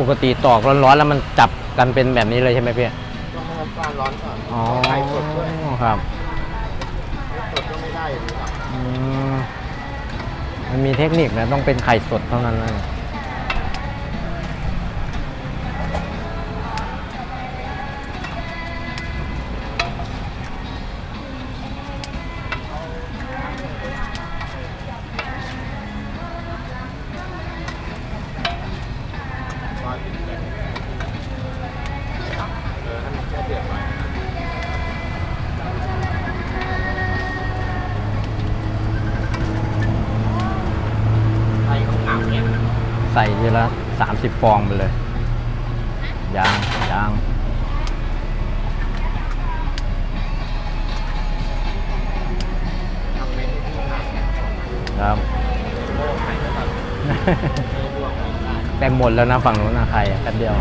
ปกติตอกร้อนๆแล้วมันจับกันเป็นแบบนี้เลยใช่ไหมพี่ต้อให้น้าลร้อนก่อนอ๋อไข่สดด้วยครับสดก็ไม่ได้อย่างนี้หรอกมมันมีเทคนิคนะต้องเป็นไข่สดเท่านั้นนะ ใส่ทีละสามสิบฟองไปเลยยางยางทำเมนูที่หนักครับโม่ไข่ก็แบบเออรวมไม่ได้เต็มหมดแล้วนะฝั่งนู้นนะไข่อะแป๊บเดียว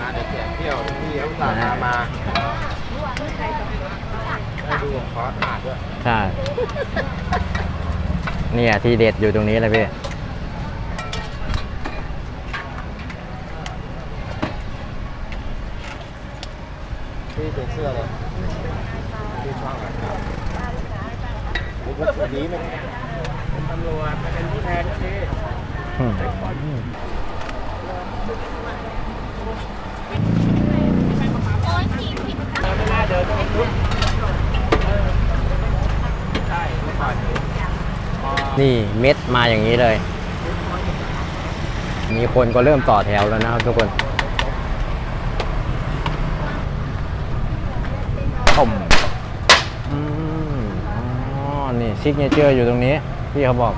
มาเดี๋ยวเสียเที่ยวพี่เขาสั่งมามาได้ดูของคอสขาดด้วย ใช่เนี่ยที่เด็ดอยู่ตรงนี้เลยพี่พี่เป็นเสื้อเลยพี่ช่องอะครับนี่ก็สีนี้มันเป็นตำรวจเป็นผู้แทนก็ดีอืมไม่น่าเดินต้องพุทใช่เมื่อก่อ นพอนี่เม็ดมาอย่างนี้เลย มีคนก็เริ่มต่อแถวแล้วนะครับทุกคนต้มอืมอ๋อ นี่ซิกเนเจอร์อยู่ตรงนี้ พี่เขาบอก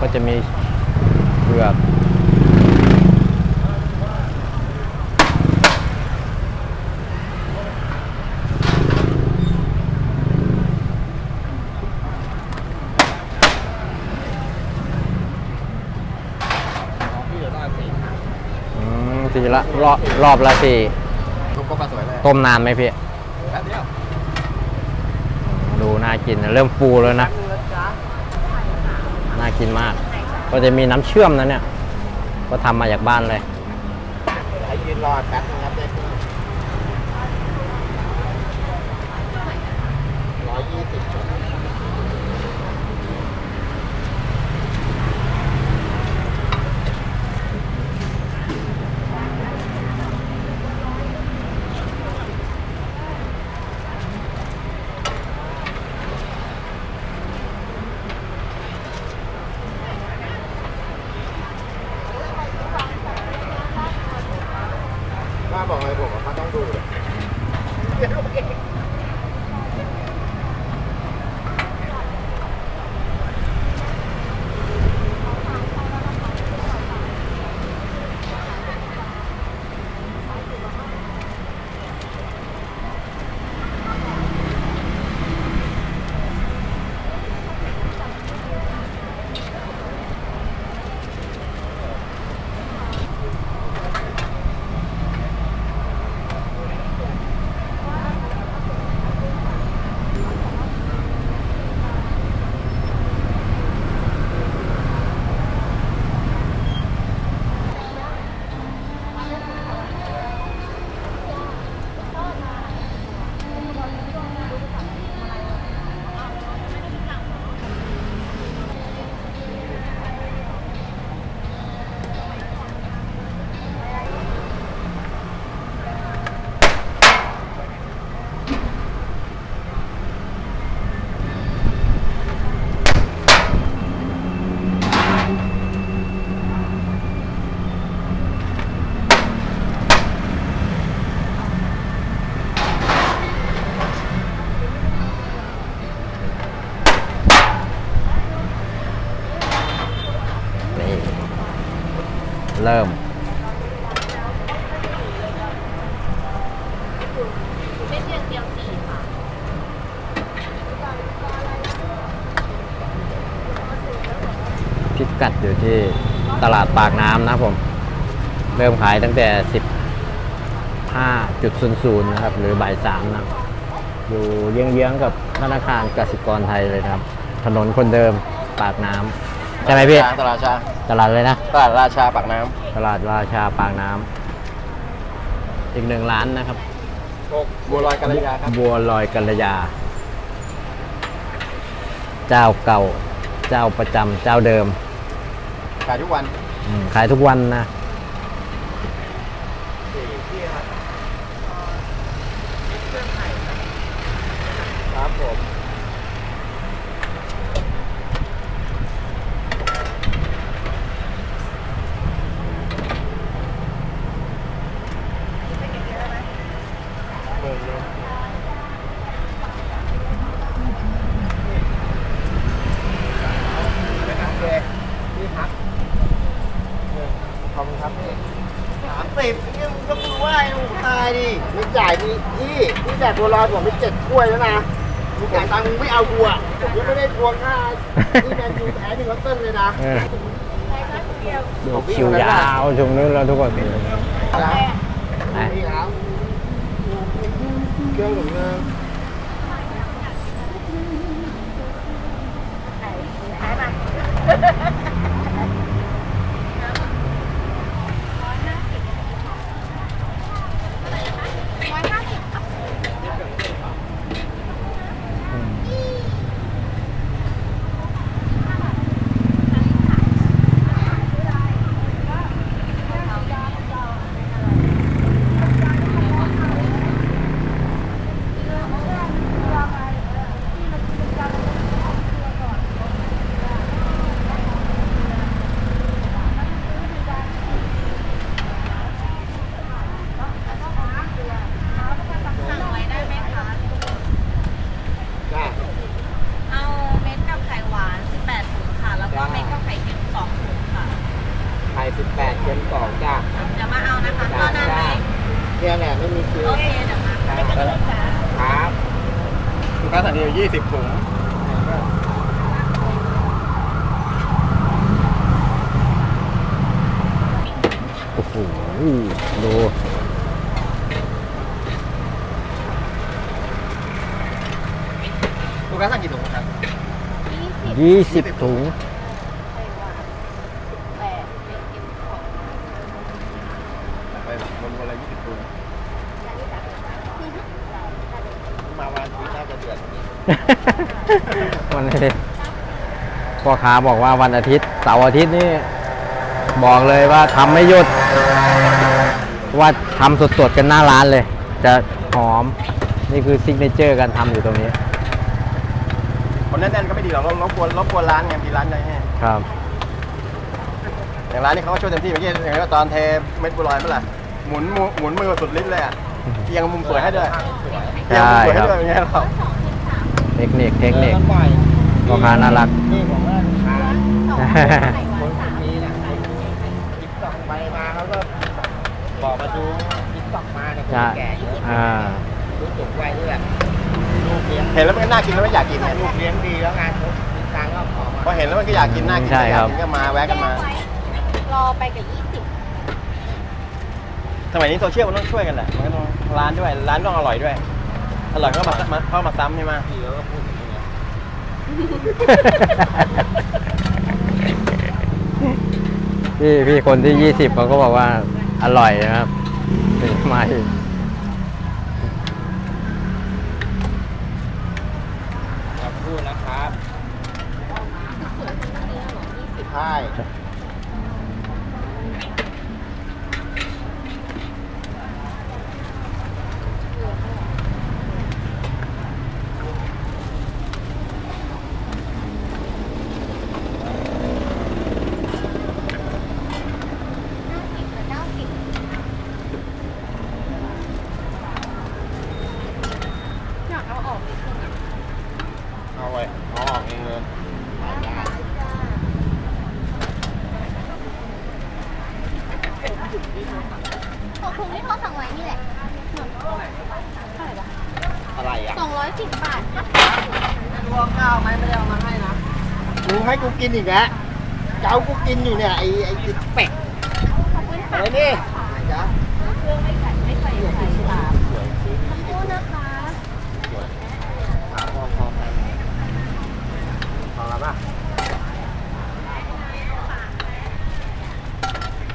ก็จะมีเผือก ของพี่จะได้สี อื มทีละรอบรอบละสี่ลูกก็สวยเลยต้มนานไหมพี่แป๊บเดียวดูน่ากินนะเริ่มฟูแล้วนะ น่ากินมาก ก็จะมีน้ำเชื่อมนะเนี่ย ก็ทำมาจากบ้านเลยให้ยืนรอแป๊บนึงครับเด็กร้อยยี่สิบ เป็นเพียงเดียวสี่ค่ะ พิกัดอยู่ที่ตลาดปากน้ำนะครับผม เริ่มขายตั้งแต่สิบ5.00นะครับ หรือบ่ายสามนะครับอยู่เยื้องๆกับธนาคารกสิกรไทยเลยนะครับ ถนนคนเดิมปากน้ำใช่ไหมพี่ ตลาดชาตลาดเลยนะ ตลาดราชาปากน้ตลาดราชาปากน้ำอีกหนึ่งร้านนะครับำบัวลอยกัลยาครับบัวลอยกัลยา เจ้าเก่า เจ้าประจำเจ้าเดิม ขายทุกวัน อืมขายทุกวันนะ ครับผมนี่ครับขอบคุณครับพี่สามสิบนี่มึงก็รู้ว่าไอ้หนูตายดิไม่จ่าย พี่พี่พี่แจกบัวลอยผมไปเจ็ดถ้วยแล้วนะมึงจ่ายตังค์มึงไม่เอากูอะผมยังไม่ได้ทวงค่าที่แมนยูแพ้หนึ่งล็อตเติ้ลเลยนะเออ ดูคิวยาวช่วงนู้นเราทุกคนไปนี่ครับเครื่องหนึ่งนึง สั่งไว้ได้ไหมคะ จ้า เอาเม็ดกับไข่หวาน 18ถุงค่ะ แล้วก็เม็ดกับไข่เค็ม2ถุงค่ะ ไข่สิบแปดเย็นสองจ้า เดี๋ยวมาเอานะคะตอนนั้นไหม เนี่ยเนี่ย ไม่มีคิวโอเคเดี๋ยวมาครับคุณค้าสั่งอยู่ยี่สิบถุงโอ้โหดูคุณค้าสั่งกี่ถุงครับยี่สิบถุงไปบนวันละยี่สิบถุงมาวันนี้น่าจะเดือด วันนี้พ่อค้าบอกว่าวันอาทิตย์เสาร์อาทิตย์นี่บอกเลยว่าทำไม่หยุด ว่าทำสดๆกันหน้าร้านเลย จะหอมนี่คือซิกเนเจอร์การทำอยู่ตรงนี้ คนแน่นๆก็ไม่ดีหรอกรบกวนรบกวนร้านไงมีร้านใหญ่แห้ครับอย่างร้านนี้เขาก็ช่วยเต็มที่เมื่อกี้อย่างว่าตอนเทเม็ดบัวลอยเมื่อไหร่หมุนมือหมุนมือสุดฤทธิ์เลยอะเอียงมุมสวยให้ด้วยเอียงมุมสวยให้ด้วยเป็นไงเรา เทคนิคเทคนิคพ่อค้าน่ารัก นี่ผมว่าลูกค้าคนนี้นะติ๊กต็อกไปมาเขาก็บอกมาดูติ๊กต็อกมาเนี่ยคนจะแก่เยอะอ่ารู้สูงวัยด้วยแบบลูกเลี้ยงเห็นแล้วมันก็น่ากินแล้วมันอยากกินไงลูกเลี้ยงดีแล้วงานเขามีตังค์ก็ขอมาพอเห็นแล้วมันก็อยากกินน่ากินใช่อยาครักบ กินก็มาแวะกันมา รอไปกับสมัยนี้โซเชียลมันต้องช่วยกันแหละมันก็ต้องร้านด้วยร้านต้องอร่อยด้วย อร่อยก็มามาเข้ามาซ้ำใช่ไหมพี่ก็พูดอย่างนี้พี่พี่คนที่ยี่สิบเขาก็บอกว่าอร่อยนะครับถึงมาอีกครับพูดนะครับใช่เอาไว้เอาออกเองเลย 20 ถุงที่เขาสั่งไว้นี่แหละเท่าไหร่วะอะไรอะ210บาทรวมข้าวไหมไม่ได้เอามาให้นะมึงให้กูกินอีกแล้วเจ้ากูกินอยู่เนี่ยไอ้ไอ้ติดเป็ดขอบคุณค่ะอะไรนี่จ๊ะ เครื่องไม่ใส่ไม่ใส่ ไข่สาม สวยจริง ขอบคุณนะคะ ขาพอพอกันพอแล้วป่ะ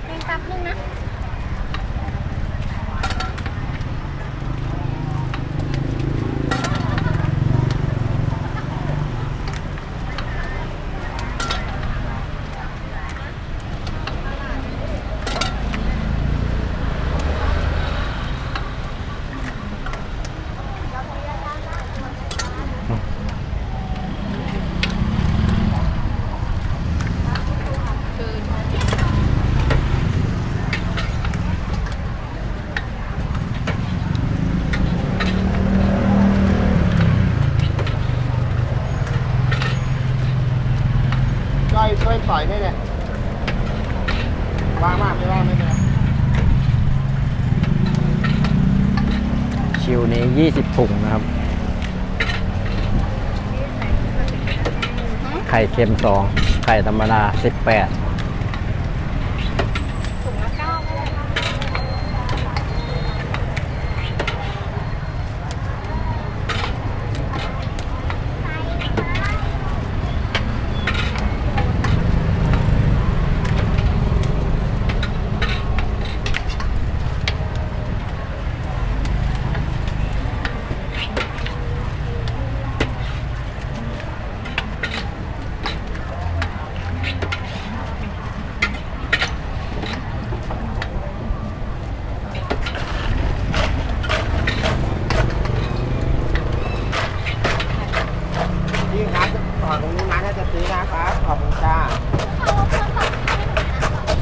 เรียงแป๊บนึงนะ ช่วยช่วยต่อยด้วยเนี่ยว่างมากไม่ว่างไม่เป็นไร ชิวนี้ 20 ถุงนะครับ ไข่เค็ม 2 ไข่ธรรมดา 18 ถุงละเก้าก็ได้ค่ะ พี่ครับต่อตรงนี้นะถ้าจะซื้อนะครับ ขอบคุณจ้า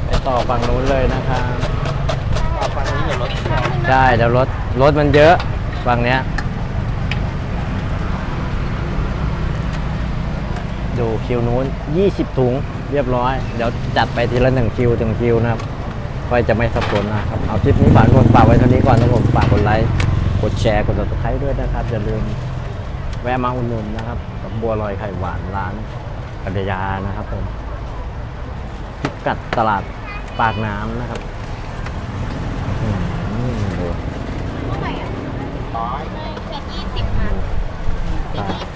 ไปต่อฝั่งนู้นเลยนะครับ ต่อฝั่งนี้เดี๋ยวรถเที่ยว ใช่เดี๋ยวรถรถมันเยอะฝั่งเนี้ย ดูคิวนู้น 20 ถุงเรียบร้อย เดี๋ยวจัดไปทีละหนึ่งคิวถึงคิวนะครับก็จะไม่สับสนนะครับ เอาคลิปนี้ฝากคนฝากไว้เท่านี้ก่อนนะผมฝากกดไลค์กดแชร์กดติดตามด้วยนะครับ อย่าลืมแวะมาอุดหนุนนะครับกับบัวลอยไข่หวานร้านกัญญานะครับผมพิกัดตลาดปากน้ำนะครับ เท่าไหร่อะร้อยเจ็ดยี่สิบมายี่สิบ